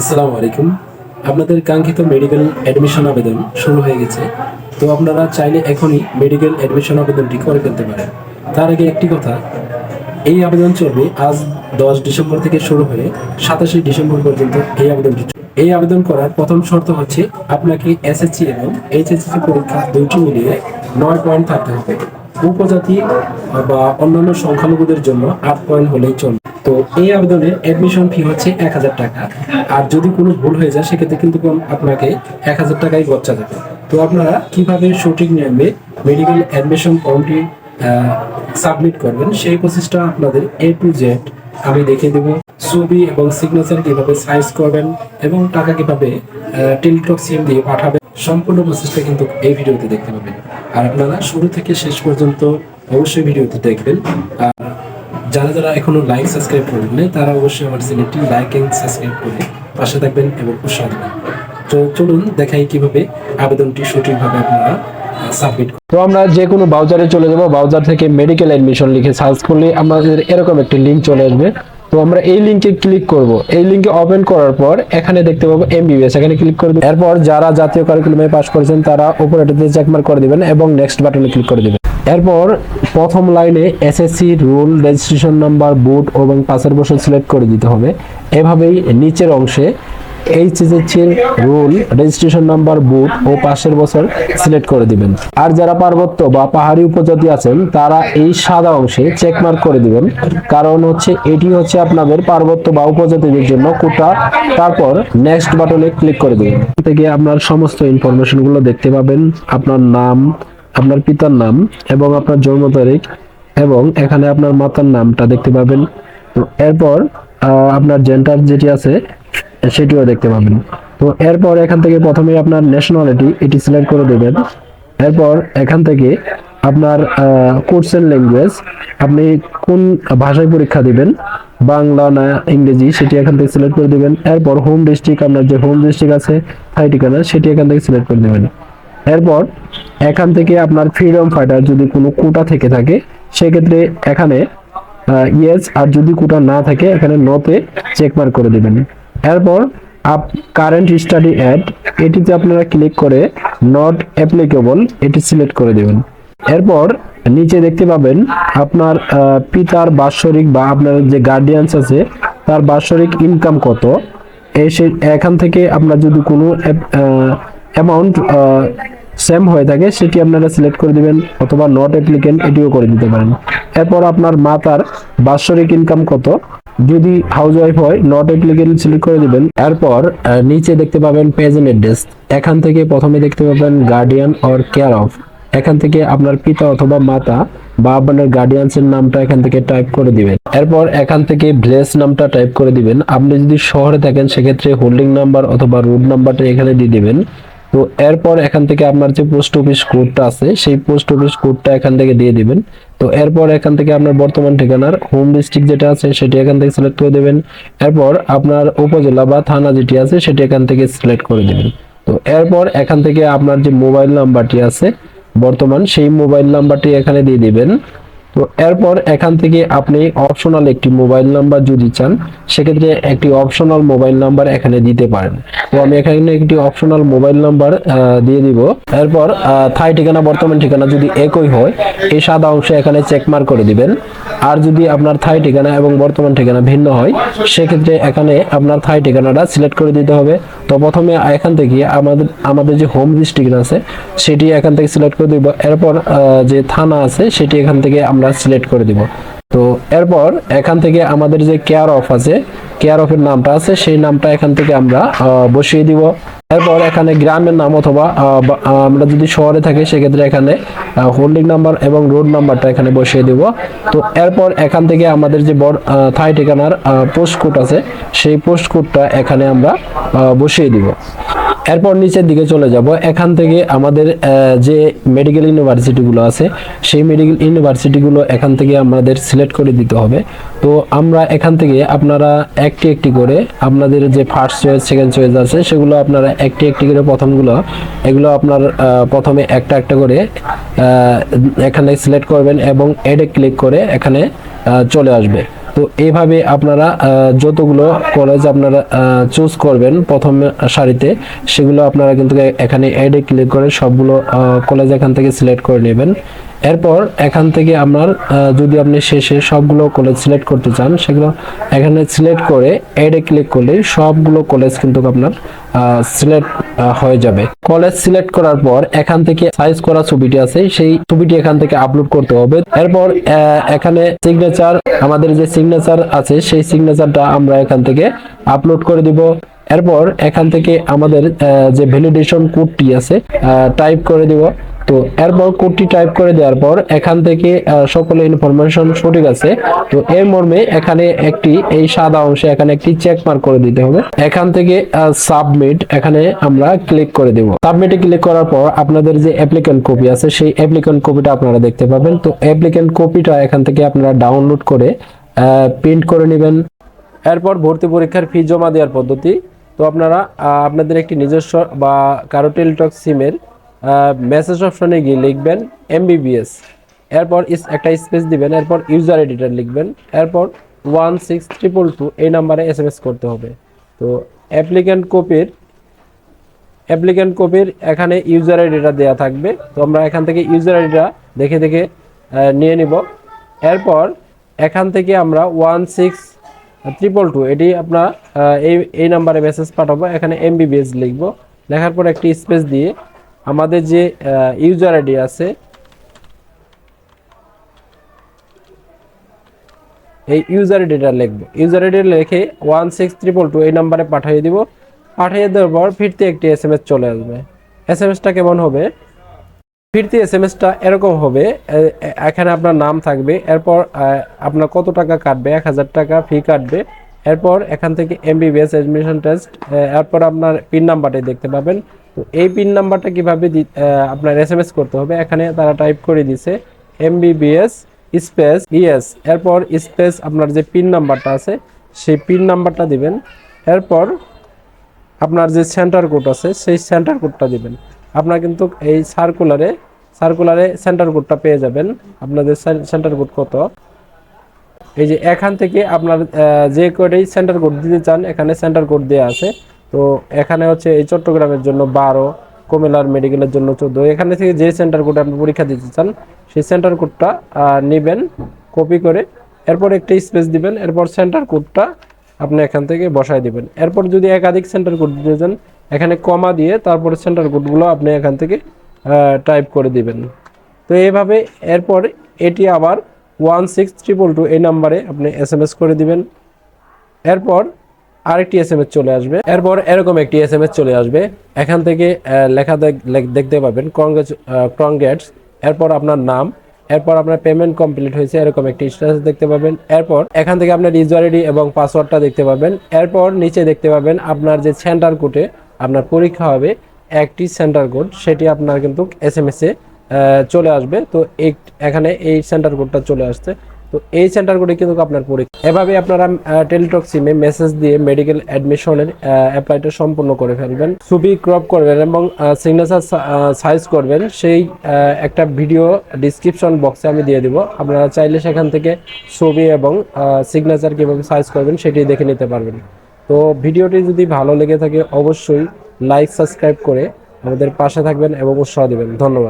আসসালামু আলাইকুম। আপনাদের কাঙ্ক্ষিত মেডিকেল অ্যাডমিশন আবেদন শুরু হয়ে গেছে। তো আপনারা চাইলে এখনই মেডিকেল অ্যাডমিশন আবেদনটি করে ফেলতে পারেন। তার আগে একটি কথা, এই আবেদন চলবে আজ দশ ডিসেম্বর থেকে শুরু হয়ে সাতাশে ডিসেম্বর পর্যন্ত এই আবেদনটি। এই আবেদন করার প্রথম শর্ত হচ্ছে আপনাকে এসএসসি এবং এইচএসসি পরীক্ষা দুইটি মিলিয়ে নয় পয়েন্ট থাকতে হবে। উপজাতি বা অন্যান্য সংখ্যালঘুদের জন্য আট পয়েন্ট হলেই চলবে। তো এই আবেদনের অ্যাডমিশন ফি হচ্ছে এক হাজার টাকা। আর যদি কোনো ভুল হয়ে যায়, সেক্ষেত্রে কিন্তু আপনাকে এক হাজার টাকাই গচ্ছা যাবে তো আপনারা কীভাবে সঠিক নিয়মে মেডিকেল অ্যাডমিশন ফর্মটি সাবমিট করবেন, সেই প্রসেসটা আপনাদের এ টু জেড আমি দেখিয়ে দেবো। ছবি এবং সিগনেচার কীভাবে সাইজ করবেন এবং টাকা কীভাবে টেলিটক সিম দিয়ে পাঠাবেন, সম্পূর্ণ প্রসেসটা কিন্তু এই ভিডিওতে দেখতে পাবেন। আর আপনারা শুরু থেকে শেষ পর্যন্ত অবশ্যই ভিডিওটি দেখবেন। আর যারা যারা এখনও লাইক সাবস্ক্রাইব করেন নাই, তারা অবশ্যই আমার চ্যানেলটি লাইক এন্ড সাবস্ক্রাইব করে পাশে থাকবেন এবং উৎসাহ দেবেন। তো চলুন দেখাই কীভাবে আবেদনটি সঠিকভাবে আপনারা তো আমরা যে কোনো ব্রাউজারে চলে যাব। ব্রাউজার থেকে মেডিকেল অ্যাডমিশন লিখে সার্চ করলে আমাদের এরকম একটি লিংক চলে আসবে। তো আমরা এই লিংকে ক্লিক করব। এই লিংকে ওপেন করার পর এখানে দেখতে পাবো এমবিবিএস এখানে ক্লিক করব এরপর যারা জাতীয় কারিকুলামে পাস করেছেন, তারা উপরে চেকমার্ক করে দিবেন এবং নেক্সট বাটনে ক্লিক করে দিবেন। এরপর প্রথম লাইনে এসএসসি রুল রেজিস্ট্রেশন নাম্বার বুট এবং পাসের বছর সিলেক্ট করে দিতে হবে। এভাবেই নিচের অংশে এইচএসসি রুল রেজিস্ট্রেশন নাম্বার বুট ও পাশের বছর সিলেক্ট করে দিবেন। আর যারা পার্বত্য বা পাহাড়ি উপজাতি আছেন, তারা এই সাদা অংশে চেকমার্ক করে দিবেন। কারণ হচ্ছে এটি হচ্ছে আপনাদের পার্বত্য বা উপজাতিদের জন্য কোটা। তারপর নেক্সট বাটনে ক্লিক করে দিবেন। থেকে আপনার সমস্ত ইনফরমেশনগুলো দেখতে পাবেন। আপনার নাম আপনার পিতার নাম এবং আপনার জন্ম তারিখ এবং এখানে আপনার মাতার নামটা দেখতে পাবেন। এরপর আপনার জেন্ডার যেটি আছে, সেটিও দেখতে পাবেন। তো এরপর এখান থেকে প্রথমে আপনার ন্যাশনালিটি এটি সিলেক্ট করে দেবেন। এরপর এখান থেকে আপনার কোর্সের ল্যাঙ্গুয়েজ আপনি কোন ভাষায় পরীক্ষা দিবেন, বাংলা না ইংরেজি, সেটি এখান থেকে সিলেক্ট করে দিবেন। এরপর হোম ডিস্ট্রিক্ট আপনার যে হোম ডিস্ট্রিক্ট আছে থাই ঠিকানা, সেটি এখান থেকে সিলেক্ট করে দেবেন। এরপর এখান থেকে আপনার ফ্রিডম ফাইটার যদি কোনো কোটা থেকে থাকে, সেক্ষেত্রে এখানে ইয়েস আর যদি কোটা না থাকে, এখানে নোতে চেক মার্ক করে দেবেন। এরপর আপ কারেন্ট স্টাডি অ্যাড এটিতে আপনারা ক্লিক করে নট অ্যাপ্লিকেবল এটি সিলেক্ট করে দেবেন। এরপর নিচে দেখতে পাবেন আপনার পিতার বাৎসরিক বা আপনার যে গার্ডিয়ানস আছে, তার বাৎসরিক ইনকাম কত? এসে এখান থেকে আপনার যদি কোনো অ্যামাউন্ট সেম হয়ে থাকে, সেটি আপনারা সিলেক্ট করে দিবেন অথবা নট অ্যাপ্লিকেন্ট এটিও করে দিতে পারেন। এরপর আপনার মাতার বাৎসরিক ইনকাম কত? যদি হাউস হয় নট অ্যাপ্লিকেন্ট সিলেক্ট করে দিবেন। এরপর নিচে দেখতে পাবেন পেজেন্ট অ্যাড্রেস এখান থেকে প্রথমে দেখতে পাবেন গার্ডিয়ান অর কেয়ার অফ এখান থেকে আপনার পিতা অথবা মাতা বা আপনার গার্ডিয়ানসের নামটা এখান থেকে টাইপ করে দিবেন। এরপর এখান থেকে ভিলেজ নামটা টাইপ করে দিবেন। আপনি যদি শহরে থাকেন, সেক্ষেত্রে হোল্ডিং নাম্বার অথবা রুট নাম্বারটা এখানে দিয়ে দিবেন। তো এরপর এখান থেকে আপনার যে পোস্ট অফিস কোডটা আছে, সেই পোস্ট অফিস কোডটা এখান থেকে দিয়ে দিবেন। তো এরপর এখান থেকে আপনার বর্তমান ঠিকানার হোম ডিস্ট্রিক্ট যেটা আছে, সেটি এখান থেকে সিলেক্ট করে দেবেন। এরপর আপনার উপজেলা বা থানা যেটি আছে, সেটি এখান থেকে সিলেক্ট করে দেবেন। তো এরপর এখান থেকে আপনার যে মোবাইল নাম্বারটি আছে, বর্তমান সেই মোবাইল নাম্বারটি এখানে দিয়ে দিবেন। তো এরপর এখান থেকে আপনি অপশনাল একটি মোবাইল নাম্বার যদি চান, সেক্ষেত্রে একটি অপশনাল মোবাইল নাম্বার এখানে দিতে পারেন। তো আমি এখানে একটি অপশনাল মোবাইল নাম্বার দিয়ে দিব। এরপর থাই ঠিকানা, বর্তমান ঠিকানা যদি একই হয়, এই সাদা অংশে এখানে চেক মার্ক করে দিবেন। আর যদি আপনার থাই ঠিকানা এবং বর্তমান ঠিকানা ভিন্ন হয়, সেক্ষেত্রে এখানে আপনার থাই ঠিকানাটা সিলেক্ট করে দিতে হবে। তো প্রথমে এখান থেকে আমাদের আমাদের যে হোম ডিস্ট্রিক্ট আছে, সেটি এখান থেকে সিলেক্ট করে দিব। এরপর যে থানা আছে, সেটি এখান থেকে আমরা সিলেক্ট করে দিব। তো এরপর এখান থেকে আমাদের যে কেয়ার অফ আছে কেয়ার অফের নামটা আছে, সেই নামটা এখান থেকে আমরা বসিয়ে দিব। এরপর এখানে গ্রামের নাম অথবা আমরা যদি শহরে থাকি, সেক্ষেত্রে এখানে হোল্ডিং নাম্বার এবং রোড নাম্বারটা এখানে বসিয়ে দিব। তো এরপর এখান থেকে আমাদের যে বড় থাই ঠিকানার পোস্ট কোড আছে, সেই পোস্ট কোডটা এখানে আমরা বসিয়ে দিব। এরপর নিচের দিকে চলে যাব। এখান থেকে আমাদের যে মেডিকেল ইউনিভার্সিটিগুলো আছে, সেই মেডিকেল ইউনিভার্সিটিগুলো এখান থেকে আমাদের সিলেক্ট করে দিতে হবে। তো আমরা এখান থেকে আপনারা একটি একটি করে আপনাদের যে ফার্স্ট চয়েস সেকেন্ড চয়েস আছে, সেগুলো আপনারা একটি একটি করে প্রথমগুলো, এগুলো আপনার প্রথমে একটা একটা করে এখানে সিলেক্ট করবেন এবং এডে ক্লিক করে এখানে চলে আসবে। তো এভাবে আপনারা যতগুলো কলেজ আপনারা চুজ করবেন প্রথম সারিতে, সেগুলো আপনারা কিন্তু এখানে অ্যাডে ক্লিক করে সবগুলো কলেজ এখান থেকে সিলেক্ট করে নেবেন। এরপর এখান থেকে আহ, যদি আপনি শেষে সবগুলো কলেজ সিলেক্ট করতে চান সেগুলো এখানে সিলেক্ট করে অ্যাডে ক্লিক করলে সবগুলো কলেজ কিন্তু আপনার সিলেক্ট হয়ে যাবে। কলেজ সিলেক্ট করার পর এখান থেকে সাইজ করা ছবিটি আছে সেই ছবিটি এখান থেকে আপলোড করতে হবে। এরপর এখানে সিগনেচার আমাদের যে সিগনেচার আছে সেই সিগনেচারটা আমরা এখান থেকে আপলোড করে দিব। এরপর এখান থেকে আমাদের যে ভ্যালিডেশন কোডটি আছে টাইপ করে দিব। তো এরপর কোডটি টাইপ করে দেওয়ার পর এখান থেকে সকল ইনফরমেশন সঠিক আছে। তো এর মর্মে এখানে একটি, এই সাদা অংশে এখানে একটি চেক মার্ক করে দিতে হবে। এখান থেকে সাবমিট এখানে আমরা ক্লিক করে দেব। সাবমিটে ক্লিক করার পর আপনাদের যে অ্যাপ্লিকেন্ট কপি আছে, সেই অ্যাপ্লিকেন্ট কপিটা আপনারা দেখতে পাবেন। তো অ্যাপ্লিকেন্ট কপিটা এখান থেকে আপনারা ডাউনলোড করে প্রিন্ট করে নেবেন। এরপর ভর্তি পরীক্ষার ফি জমা দেওয়ার পদ্ধতি। তো আপনারা আপনাদের একটি নিজস্ব বা কারও টেলিটক সিমের মেসেজ অপশনে গিয়ে লিখবেন এমবিবিএস এরপর একটা স্পেস দিবেন, এরপর ইউজার এডিটর লিখবেন, এরপর ওয়ান সিক্স ট্রিপল টু এই নাম্বারে এস এম এস করতে হবে। তো অ্যাপ্লিক্যান্ট কপির অ্যাপ্লিক্যান্ট কপির এখানে ইউজার আইডিটা দেওয়া থাকবে। তো আমরা এখান থেকে ইউজার আইডিটা দেখে দেখে নিয়ে নিব। এরপর এখান থেকে আমরা ওয়ান সিক্স ট্রিপল টু এটি আপনার এই এই নাম্বারে মেসেজ পাঠাবো। এখানে এমবিবিএস লিখব। লেখার পর একটি স্পেস দিয়ে আমাদের যে ইউজার আইডি আছে, এই ইউজার আইডিটা লিখব। ইউজার আইডি লিখে ওয়ান সিক্স ট্রিপল টু এই নাম্বারে পাঠিয়ে দিব। পাঠিয়ে দেওয়ার পর ফিরতে একটি এস এম এস চলে আসবে। এস কেমন হবে? ফিরতি এস এরকম হবে এখানে আপনার নাম থাকবে, এরপর আপনার কত টাকা কাটবে? এক হাজার টাকা ফি কাটবে। এরপর এখান থেকে এমবিবিএস অ্যাডমিশন টেস্ট এরপর আপনার পিন নাম্বারটি দেখতে পাবেন। তো এই পিন নাম্বারটা কীভাবে আপনার এস এম এস করতে হবে? এখানে তারা টাইপ করে দিছে এমবিবিএস স্পেস ইএস এরপর স্পেস আপনার যে পিন নাম্বারটা আছে, সেই পিন নাম্বারটা দিবেন। এরপর আপনার যে সেন্টার কোড আছে, সেই সেন্টার কোডটা দিবেন। আপনার কিন্তু এই সার্কুলারে সার্কুলারে সেন্টার কোডটা পেয়ে যাবেন। আপনাদের সেন্টার কোড কত? এই যে এখান থেকে আপনার যে কোডেই সেন্টার কোড দিতে চান, এখানে সেন্টার কোড দেওয়া আছে। তো এখানে হচ্ছে এই চট্টগ্রামের জন্য বারো, কুমিল্লার মেডিকেলের জন্য চোদ্দ। এখানে থেকে যে সেন্টার কোডে আপনি পরীক্ষা দিতে চান, সেই সেন্টার কোডটা নেবেন কপি করে, এরপর একটা স্পেস দিবেন, এরপর সেন্টার কোডটা আপনি এখান থেকে বসায় দিবেন। এরপর যদি একাধিক সেন্টার কোড দিতে চান, এখানে কমা দিয়ে তারপরে সেন্টার কোডগুলো আপনি এখান থেকে টাইপ করে দিবেন। তো এইভাবে এরপর এটি আবার ওয়ান সিক্স ট্রিপল টু এই নাম্বারে আপনি এস করে দিবেন। এরপর আরেকটি এস এম এস চলে আসবে। এরপর এরকম একটি এস এম এস চলে আসবে। এখান থেকে লেখা দেখ- লেখ- দেখতে পাবেন কংগ্রেস কংগ্রেটস এরপর আপনার নাম, এরপর আপনার পেমেন্ট কমপ্লিট হয়েছে, এরকম একটি স্ট্যাটাস দেখতে পাবেন। এরপর এখান থেকে আপনার ইউজার আইডি এবং পাসওয়ার্ডটা দেখতে পাবেন। এরপর নিচে দেখতে পাবেন আপনার যে সেন্টার কোডে আপনার পরীক্ষা হবে, একটি সেন্টার কোড সেটি আপনার কিন্তু এস এম এস এ চলে আসবে। তো এখানে এই সেন্টার কোডটা চলে আসছে। তো এই সেন্টার কোডে কিন্তু আপনার পরীক্ষা এভাবে আপনারা টেলিটক সিমে মেসেজ দিয়ে মেডিকেল অ্যাডমিশনের অ্যাপ্লাইটা সম্পূর্ণ করে ফেলবেন। ছবি ক্রপ করবেন এবং সিগনেচার সাইজ করবেন। সেই একটা ভিডিও ডিসক্রিপশন বক্সে আমি দিয়ে দিব। আপনারা চাইলে সেখান থেকে ছবি এবং সিগনেচার কীভাবে সাইজ করবেন সেটি দেখে নিতে পারবেন। তো ভিডিওটি যদি ভালো লেগে থাকে, অবশ্যই লাইক সাবস্ক্রাইব করে আমাদের পাশে থাকবেন এবং উৎসাহ দিবেন। ধন্যবাদ।